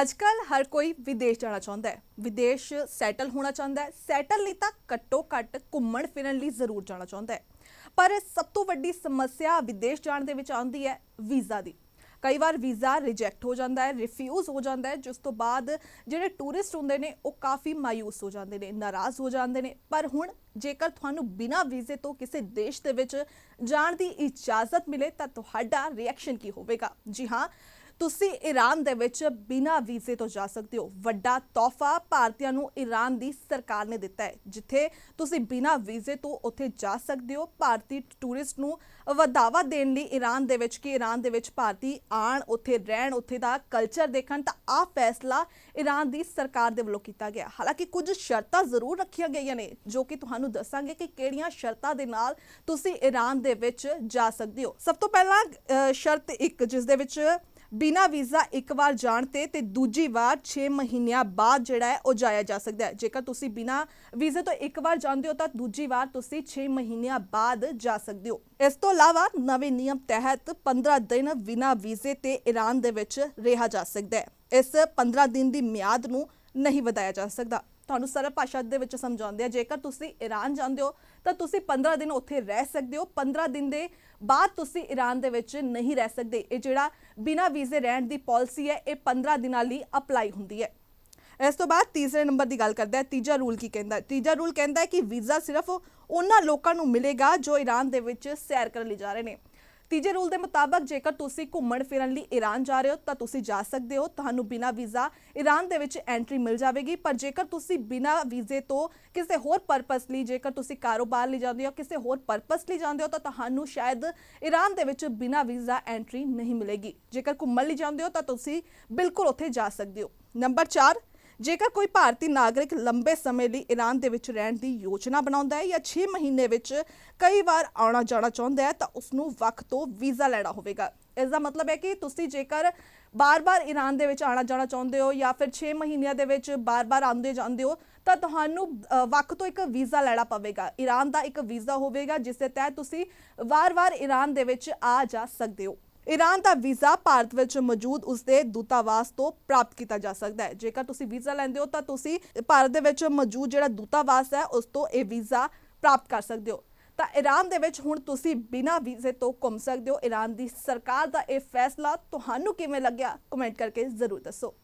ਅੱਜਕੱਲ ਹਰ ਕੋਈ ਵਿਦੇਸ਼ ਜਾਣਾ ਚਾਹੁੰਦਾ ਹੈ। ਵਿਦੇਸ਼ ਸੈਟਲ ਹੋਣਾ ਚਾਹੁੰਦਾ ਹੈ। ਸੈਟਲ ਲਈ ਤਾਂ ਘੱਟੋ ਘੱਟ ਘੁੰਮਣ ਫਿਰਨ ਲਈ ਜ਼ਰੂਰ ਜਾਣਾ ਚਾਹੁੰਦਾ ਹੈ। ਪਰ ਸਭ ਤੋਂ ਵੱਡੀ ਸਮੱਸਿਆ ਵਿਦੇਸ਼ ਜਾਣ ਦੇ ਵਿੱਚ ਆਉਂਦੀ ਹੈ ਵੀਜ਼ਾ ਦੀ। ਕਈ ਵਾਰ ਵੀਜ਼ਾ ਰਿਜੈਕਟ ਹੋ ਜਾਂਦਾ ਹੈ ਰਿਫਿਊਜ਼ ਹੋ ਜਾਂਦਾ ਹੈ, ਜਿਸ ਤੋਂ ਬਾਅਦ ਜਿਹੜੇ ਟੂਰਿਸਟ ਹੁੰਦੇ ਨੇ, ਉਹ ਕਾਫੀ ਮਾਇੂਸ ਹੋ ਜਾਂਦੇ ਨੇ, ਨਾਰਾਜ਼ ਹੋ ਜਾਂਦੇ ਨੇ। ਪਰ ਹੁਣ ਜੇਕਰ ਤੁਹਾਨੂੰ ਬਿਨਾਂ ਵੀਜ਼ੇ ਤੋਂ ਕਿਸੇ ਦੇਸ਼ ਦੇ ਵਿੱਚ ਜਾਣ ਦੀ ਇਜਾਜ਼ਤ ਮਿਲੇ ਤਾਂ ਤੁਹਾਡਾ ਰਿਐਕਸ਼ਨ ਕੀ ਹੋਵੇਗਾ? ਜੀ ਹਾਂ ਤੁਸੀਂ ਈਰਾਨ ਦੇ ਵਿੱਚ ਬਿਨਾਂ ਵੀਜ਼ੇ ਤੋਂ ਜਾ ਸਕਦੇ ਹੋ। ਵੱਡਾ ਤੋਹਫਾ ਭਾਰਤੀਆਂ ਨੂੰ ਈਰਾਨ ਦੀ ਸਰਕਾਰ ਨੇ ਦਿੱਤਾ ਹੈ, ਜਿੱਥੇ ਤੁਸੀਂ ਬਿਨਾਂ ਵੀਜ਼ੇ ਤੋਂ ਉੱਥੇ ਜਾ ਸਕਦੇ ਹੋ। ਭਾਰਤੀ ਟੂਰਿਸਟ ਨੂੰ ਵਧਾਵਾ ਦੇਣ ਲਈ ਈਰਾਨ ਦੇ ਵਿੱਚ ਕਿ ਈਰਾਨ ਦੇ ਵਿੱਚ ਭਾਰਤੀ ਆਣ ਉੱਥੇ ਰਹਿਣ, ਉੱਥੇ ਦਾ ਕਲਚਰ ਦੇਖਣ, ਤਾਂ ਆਹ ਫੈਸਲਾ ਈਰਾਨ ਦੀ ਸਰਕਾਰ ਦੇ ਵੱਲੋਂ ਕੀਤਾ ਗਿਆ। ਹਾਲਾਂਕਿ ਕੁਝ ਸ਼ਰਤਾਂ ਜ਼ਰੂਰ ਰੱਖੀਆਂ ਗਈਆਂ ਨੇ, ਜੋ ਕਿ ਤੁਹਾਨੂੰ ਦੱਸਾਂਗੇ ਕਿ ਕਿਹੜੀਆਂ ਸ਼ਰਤਾਂ ਦੇ ਨਾਲ ਤੁਸੀਂ ਈਰਾਨ ਦੇ ਵਿੱਚ ਜਾ ਸਕਦੇ ਹੋ। ਸਭ ਤੋਂ ਪਹਿਲਾਂ ਸ਼ਰਤ ਇੱਕ, ਜਿਸ ਦੇ ਵਿੱਚ ਬਿਨਾ ਵੀਜ਼ਾ ਇੱਕ ਵਾਰ ਜਾਣ ਤੇ ਤੇ ਦੂਜੀ ਵਾਰ 6 ਮਹੀਨਿਆਂ ਬਾਅਦ ਜਿਹੜਾ ਹੈ ਉਹ ਜਾਇਆ ਜਾ ਸਕਦਾ ਹੈ। ਜੇਕਰ ਤੁਸੀਂ ਬਿਨਾ ਵੀਜ਼ੇ ਤੋਂ ਇੱਕ ਵਾਰ ਜਾਂਦੇ ਹੋ ਤਾਂ ਦੂਜੀ ਵਾਰ ਤੁਸੀਂ 6 ਮਹੀਨਿਆਂ ਬਾਅਦ ਜਾ ਸਕਦੇ ਹੋ। ਇਸ ਤੋਂ ਇਲਾਵਾ ਨਵੇਂ ਨਿਯਮ ਤਹਿਤ 15 ਦਿਨ ਬਿਨਾ ਵੀਜ਼ੇ ਤੇ ਈਰਾਨ ਦੇ ਵਿੱਚ ਰਿਹਾ ਜਾ ਸਕਦਾ ਹੈ। ਇਸ 15 ਦਿਨ ਦੀ ਮਿਆਦ ਨੂੰ ਨਹੀਂ ਵਧਾਇਆ ਜਾ ਸਕਦਾ। ਤੁਹਾਨੂੰ ਸਰਲ ਭਾਸ਼ਾ ਦੇ ਵਿੱਚ ਸਮਝਾਉਂਦੇ ਆ। ਜੇਕਰ ਤੁਸੀਂ ਈਰਾਨ ਜਾਂਦੇ ਹੋ, ਤਾਂ ਤੁਸੀਂ 15 ਦਿਨ ਉੱਥੇ ਰਹਿ ਸਕਦੇ ਹੋ। 15 ਦਿਨ ਦੇ ਬਾਅਦ ਤੁਸੀਂ ਈਰਾਨ ਦੇ ਵਿੱਚ ਨਹੀਂ ਰਹਿ ਸਕਦੇ। ਇਹ ਜਿਹੜਾ ਬਿਨਾ ਵੀਜ਼ੇ ਰਹਿਣ ਦੀ ਪਾਲਿਸੀ ਹੈ, ਇਹ 15 ਦਿਨਾਂ ਲਈ ਅਪਲਾਈ ਹੁੰਦੀ ਹੈ। ਇਸ ਤੋਂ ਬਾਅਦ ਤੀਸਰੇ ਨੰਬਰ ਦੀ ਗੱਲ ਕਰਦਾ ਹੈ, ਤੀਜਾ ਰੂਲ ਕੀ ਕਹਿੰਦਾ ਤੀਜਾ ਰੂਲ ਕਹਿੰਦਾ ਹੈ ਕਿ ਵੀਜ਼ਾ ਸਿਰਫ ਉਹਨਾਂ ਲੋਕਾਂ ਨੂੰ ਮਿਲੇਗਾ ਜੋ ਈਰਾਨ ਦੇ ਵਿੱਚ ਸੈਰ ਕਰਨ ਲਈ ਜਾ ਰਹੇ ਨੇ। ਤੀਜੇ ਰੂਲ ਦੇ ਮੁਤਾਬਕ ਜੇਕਰ ਤੁਸੀਂ ਘੁੰਮਣ ਫਿਰਨ ਲਈ ਈਰਾਨ ਜਾ ਰਹੇ ਹੋ, ਤਾਂ ਤੁਸੀਂ ਜਾ ਸਕਦੇ ਹੋ। ਤੁਹਾਨੂੰ ਬਿਨਾਂ ਵੀਜ਼ਾ ਈਰਾਨ ਦੇ ਵਿੱਚ ਐਂਟਰੀ ਮਿਲ ਜਾਵੇਗੀ। ਪਰ ਜੇਕਰ ਤੁਸੀਂ ਬਿਨਾਂ ਵੀਜ਼ੇ ਤੋਂ ਕਿਸੇ ਹੋਰ ਪਰਪਸ ਲਈ, ਜੇਕਰ ਤੁਸੀਂ ਕਾਰੋਬਾਰ ਲਈ ਜਾਂਦੇ ਹੋ, ਕਿਸੇ ਹੋਰ ਪਰਪਸ ਲਈ ਜਾਂਦੇ ਹੋ, ਤਾਂ ਤੁਹਾਨੂੰ ਸ਼ਾਇਦ ਈਰਾਨ ਦੇ ਵਿੱਚ ਬਿਨਾਂ ਵੀਜ਼ਾ ਐਂਟਰੀ ਨਹੀਂ ਮਿਲੇਗੀ। ਜੇਕਰ ਘੁੰਮਣ ਲਈ ਜਾਂਦੇ ਹੋ, ਤਾਂ ਤੁਸੀਂ ਬਿਲਕੁਲ ਉੱਥੇ ਜਾ ਸਕਦੇ ਹੋ। ਨੰਬਰ 4 ਜੇਕਰ ਕੋਈ ਭਾਰਤੀ ਨਾਗਰਿਕ ਲੰਬੇ ਸਮੇਂ ਲਈ ਈਰਾਨ ਦੇ ਵਿੱਚ ਰਹਿਣ ਦੀ ਯੋਜਨਾ ਬਣਾਉਂਦਾ ਹੈ ਜਾਂ 6 ਮਹੀਨੇ ਵਿੱਚ ਕਈ ਵਾਰ ਆਉਣਾ ਜਾਣਾ ਚਾਹੁੰਦਾ ਹੈ ਤਾਂ ਉਸ ਨੂੰ ਵਕਤ ਤੋਂ ਵੀਜ਼ਾ ਲੈਣਾ ਹੋਵੇਗਾ। ਇਸ ਦਾ ਮਤਲਬ ਹੈ ਕਿ ਤੁਸੀਂ ਜੇਕਰ ਬਾਰ-ਬਾਰ ਈਰਾਨ ਦੇ ਵਿੱਚ ਆਉਣਾ ਜਾਣਾ ਚਾਹੁੰਦੇ ਹੋ ਜਾਂ ਫਿਰ 6 ਮਹੀਨਿਆਂ ਦੇ ਵਿੱਚ ਬਾਰ-ਬਾਰ ਆਉਂਦੇ ਜਾਂਦੇ ਹੋ ਤਾਂ ਤੁਹਾਨੂੰ ਅ, ਵਕਤ ਤੋਂ ਇੱਕ ਵੀਜ਼ਾ ਲੈਣਾ ਪਵੇਗਾ। ਈਰਾਨ ਦਾ ਇੱਕ ਵੀਜ਼ਾ ਹੋਵੇਗਾ ਜਿਸ ਦੇ ਤਹਿਤ ਤੁਸੀਂ ਵਾਰ-ਵਾਰ ਈਰਾਨ ਦੇ ਵਿੱਚ ਆ ਜਾ ਸਕਦੇ ਹੋ। ਈਰਾਨ ਦਾ ਵੀਜ਼ਾ ਭਾਰਤ ਵਿੱਚ ਮੌਜੂਦ ਉਸਦੇ ਦੂਤਾਵਾਸ ਤੋਂ ਪ੍ਰਾਪਤ ਕੀਤਾ ਜਾ ਸਕਦਾ ਹੈ। ਜੇਕਰ ਤੁਸੀਂ ਵੀਜ਼ਾ ਲੈਂਦੇ ਹੋ ਤਾਂ ਤੁਸੀਂ ਭਾਰਤ ਦੇ ਵਿੱਚ ਮੌਜੂਦ ਜਿਹੜਾ ਦੂਤਾਵਾਸ ਹੈ, ਉਸ ਤੋਂ ਇਹ ਵੀਜ਼ਾ ਪ੍ਰਾਪਤ ਕਰ ਸਕਦੇ ਹੋ। ਤਾਂ ਈਰਾਨ ਦੇ ਵਿੱਚ ਹੁਣ ਤੁਸੀਂ ਬਿਨਾਂ ਵੀਜ਼ੇ ਤੋਂ ਘੁੰਮ ਸਕਦੇ ਹੋ। ਈਰਾਨ ਦੀ ਸਰਕਾਰ ਦਾ ਇਹ ਫੈਸਲਾ ਤੁਹਾਨੂੰ ਕਿਵੇਂ ਲੱਗਿਆ? ਕਮੈਂਟ ਕਰਕੇ ਜ਼ਰੂਰ ਦੱਸੋ।